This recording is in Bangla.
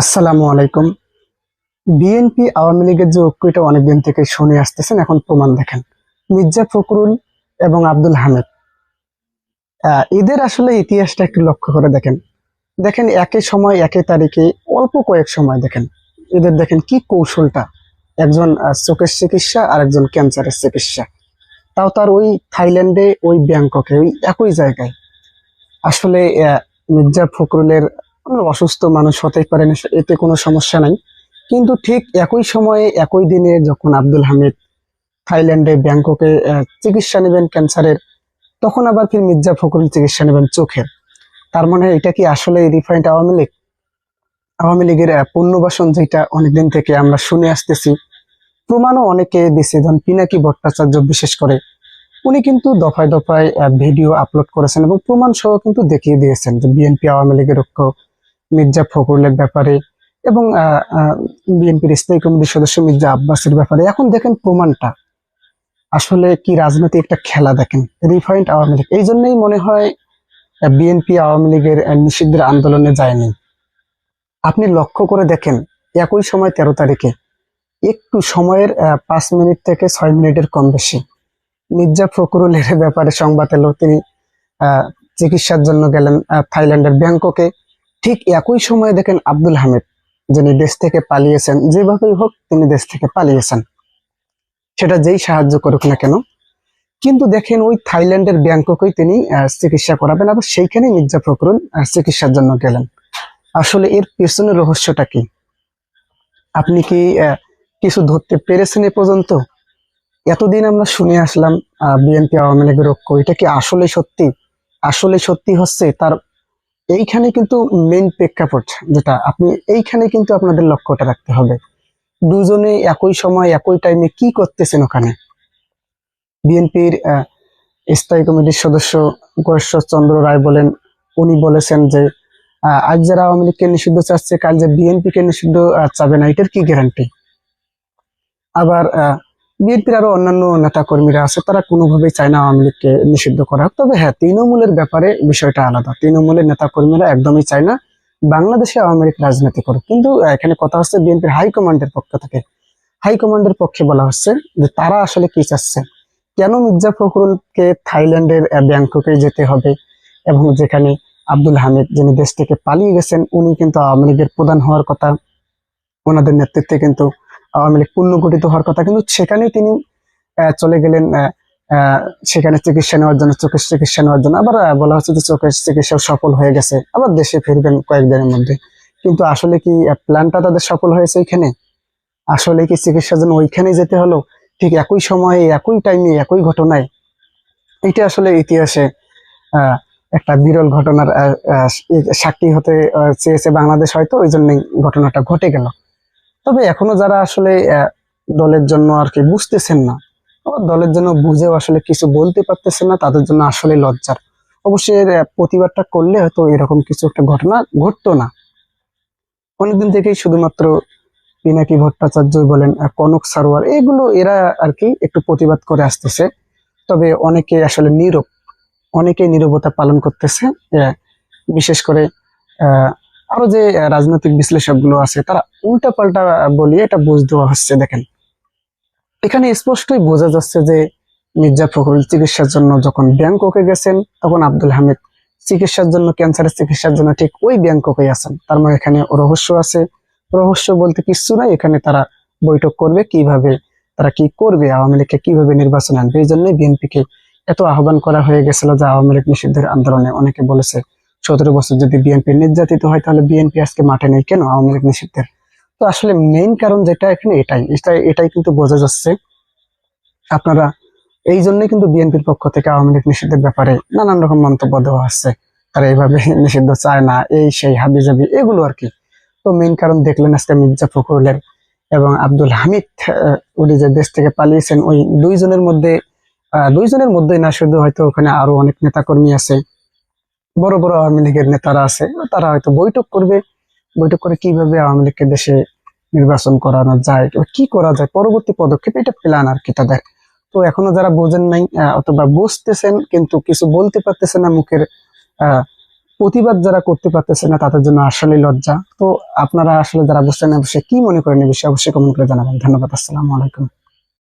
আসসালামু আলাইকুম। বিএনপি আওয়ামী লীগের যে ঐক্য এটা অনেকদিন থেকে শুনে আসতেছেন, এখন প্রমাণ দেখেন। মির্জা ফখরুল এবং আব্দুল হামিদ। এদের আসলে ইতিহাসটা একটু লক্ষ্য করে দেখেন। দেখেন একই সময়, একই তারিখে, অল্প কয়েক সময় দেখেন। এদের দেখেন কি কৌশলটা। একজন চোখের চিকিৎসা আর একজন ক্যান্সারের চিকিৎসা। তাও তার ওই থাইল্যান্ডে, ওই ব্যাংককে, ওই একই জায়গায়। আসলে মির্জা ফখরুলের কোনো অসুস্থ মানুষ হতেই পারেন এতে কোনো সমস্যা নাই। কিন্তু ঠিক একই সময়ে একই দিনে যখন আব্দুল হামিদ থাইল্যান্ডে ব্যাংককে চিকিৎসা নেবেন ক্যান্সারের তখন আবার ফির মির্জা ফখরুল চিকিৎসা নেবেন চোখের। তার মানে এটা কি আসলে রিফাইন্ড আওয়ামী লীগ? আওয়ামী লীগের আহ, পুনর্বাসন যেটা অনেকদিন থেকে আমরা শুনে আসতেছি প্রমাণও অনেকে দিছে ধরুন পিনাকি ভট্টাচার্য বিশেষ করে। উনি কিন্তু দফায় দফায় ভিডিও আপলোড করেছেন এবং প্রমাণ সহ কিন্তু দেখিয়ে দিয়েছেন যে বিএনপি আওয়ামী লীগের ঐক্য মির্জা ফখরুলের ব্যাপারে এবং বিএনপির স্থায়ী কমিটির সদস্য মির্জা আব্বাসের ব্যাপারে। এখন দেখেন প্রমাণটা। আসলে কি রাজনৈতিক একটা খেলা দেখেন, রিফাইন্ড আওয়ামী লীগ। এই জন্যই মনে হয় বিএনপি আওয়ামী লীগের নিষিদ্ধের আন্দোলনে যায়নি। আপনি লক্ষ্য করে দেখেন, একই সময় তেরো তারিখে, একটু সময়ের পাঁচ মিনিট থেকে ছয় মিনিটের কম বেশি। মির্জা ফখরুলের ব্যাপারে সংবাদ এলো, তিনি চিকিৎসার জন্য গেলেন থাইল্যান্ডের ব্যাংককে। ঠিক একই সময়ে দেখেন আব্দুল হামিদ, যিনি দেশ থেকে পালিয়েছেন, যেভাবেই হোক তিনি দেশ থেকে পালিয়েছেন। সেটা যেই সাহায্য করুক না কেন, কিন্তু দেখেন ওই থাইল্যান্ডের ব্যাংককেই তিনি চিকিৎসা করাবেন আবার সেইখানেই মির্জা ফখরুল চিকিৎসার জন্য গেলেন। আসলে এর পেছনের রহস্যটা কি? আপনি কি কিছু ধরতে পেরেছেন এ পর্যন্ত? এতদিন আমরা শুনে আসলাম বিএনপি আওয়ামী লীগের ঐক্য, এটা কি আসলে সত্যি? আসলে সত্যি হচ্ছে তার এইখানে কিন্তু মেইন প্রেক্ষাপট যেটা আপনি এইখানে কিন্তু আপনাদের লক্ষ্যটা রাখতে হবে। দুজনে একই সময় একই টাইমে কি করতেছেন ওখানে? বিএনপির স্থায়ী কমিটির সদস্য গয়েশ্বর চন্দ্র রায় বলেন উনি বলেছেন যে আহ, আজ যারা আওয়ামী লীগকে নিষিদ্ধ চাচ্ছে কাল যে বিএনপিকে নিষিদ্ধ চাবে না এটার কি গ্যারান্টি আবার বিএনপির আরও অন্যান্য নেতা কর্মীরা আছে, তারা কোনোভাবেই চায় না আওয়ামী লীগকে নিষিদ্ধ করা। তবে হ্যাঁ তৃণমূলের ব্যাপারে বিষয়টা আলাদা। তৃণমূলের নেতা কর্মীরা একদমই চায় না বাংলাদেশে আওয়ামী লীগ রাজনীতি করুক। কিন্তু এখানে কথা হচ্ছে বিএনপির হাইকমান্ডের পক্ষ থেকে। হাইকমান্ডের পক্ষে বলা হচ্ছে যে তারা আসলে কি চাচ্ছে? কেন মির্জা ফখরুলকে থাইল্যান্ডের ব্যাংককে যেতে হবে? এবং যেখানে আব্দুল হামিদ, যিনি দেশ থেকে পালিয়ে গেছেন, উনি কিন্তু আওয়ামী লীগের প্রধান হওয়ার কথা, ওনাদের নেতৃত্বে কিন্তু আওয়ামী লীগ পুনর্গঠিত হওয়ার কথা। কিন্তু সেখানে তিনি চলে গেলেন সেখানে চিকিৎসা নেওয়ার জন্য, চোখের চিকিৎসা নেওয়ার জন্য। আবার বলা হচ্ছে যে চোখের চিকিৎসা সফল হয়ে গেছে। আবার দেশে ফিরবেন কয়েকদিনের মধ্যে। কিন্তু আসলে কি প্ল্যানটা তাদের সফল হয়েছে এখানে আসলে কি চিকিৎসার জন্য ওইখানে যেতে হলো? ঠিক একই সময়ে, একই টাইমে একই ঘটনায়? এটা আসলে ইতিহাসে একটা বিরল ঘটনার সাক্ষী হতে চেয়েছে বাংলাদেশ হয়তো। ওই জন্যই ঘটনাটা ঘটে গেল। তবে এখনও যারা আসলে দলের জন্য আর কি বুঝতেছেন না দলের জন্য বুঝেও আসলে কিছু বলতে পারতেছেন না, তাদের জন্য আসলে লজ্জার। অবশ্যই প্রতিবাদটা করলে হয়তো এরকম কিছু একটা ঘটনা ঘটতো না। অনেকদিন থেকেই শুধুমাত্র পিনাকি ভট্টাচার্য বলেন কনক সারোয়ার, এগুলো এরা আর কি একটু প্রতিবাদ করে আসতেছে। তবে অনেকে আসলে নীরব অনেকে নীরবতা পালন করতেছে বিশেষ করে আরও যে রাজনৈতিক বিশ্লেষকগুলো আছে, তারা উল্টা পাল্টা বলিয়ে এটা বুঝ দেওয়া হচ্ছে, দেখেন। এখানে স্পষ্টই বোঝা যাচ্ছে যে, মির্জা ফখরুল চিকিৎসার জন্য যখন ব্যাংককে গেছেন, তখন আব্দুল হামিদ চিকিৎসার জন্য, ক্যান্সারের চিকিৎসার জন্য ঠিক ওই ব্যাংককে আছেন। তার মানে এখানে রহস্য আছে। রহস্য বলতে কিছু নাই, এখানে তারা বৈঠক করবে, কীভাবে তারা কি করবে, আওয়ামী লীগকে কীভাবে নির্বাচন আনবে, এই জন্যই বিএনপিকে এত আহ্বান করা হয়ে গেছিল যে আওয়ামী লীগ নিষিদ্ধের আন্দোলনে। অনেকে বলেছে সতেরো বছর যদি বিএনপি নির্যাতিত হয়, তাহলে বিএনপি আজকে মাঠে নেই। কেন? আওয়ামী লীগ নিষিদ্ধের। তো আসলে মেইন কারণ যেটা এখানে এটাই। এটাই কিন্তু বোঝা যাচ্ছে। আপনারা, এই জন্যই কিন্তু বিএনপির পক্ষ থেকে আওয়ামী লীগ নিষিদ্ধের ব্যাপারে নানান রকম মন্তব্য দেওয়া হচ্ছে তারা এইভাবে নিষিদ্ধ চায় না, এই সেই হাবি জাবি এগুলো আর কি। তো মেইন কারণ দেখলেন আজকে মির্জা ফখরুলের এবং আব্দুল হামিদ উনি যে দেশ থেকে পালিয়েছেন, ওই দুইজনের মধ্যে দুইজনের মধ্যেই না, শুধু হয়তো ওখানে আরও অনেক নেতাকর্মী আছে। বড় বড় আওয়ামী লীগের নেতারা আছে, তারা হয়তো বৈঠক করবে। বৈঠক করে কীভাবে আওয়ামী লীগকে দেশে নির্বাচন করানো যায় কি করা যায়, পরবর্তী পদক্ষেপ, এটা প্ল্যান আর কি তাদের। তো এখনও যারা বোঝেন নাই অথবা বুঝতেছেন, কিন্তু কিছু বলতে পারতেছে না মুখের প্রতিবাদ যারা করতে পারতেছে না, তাদের জন্য আসলে লজ্জা। তো আপনারা আসলে যারা বুঝতে না বসে কি মনে করেন এই বিষয়ে অবশ্যই কমেন্ট করে জানাবেন। ধন্যবাদ, আসসালামু আলাইকুম।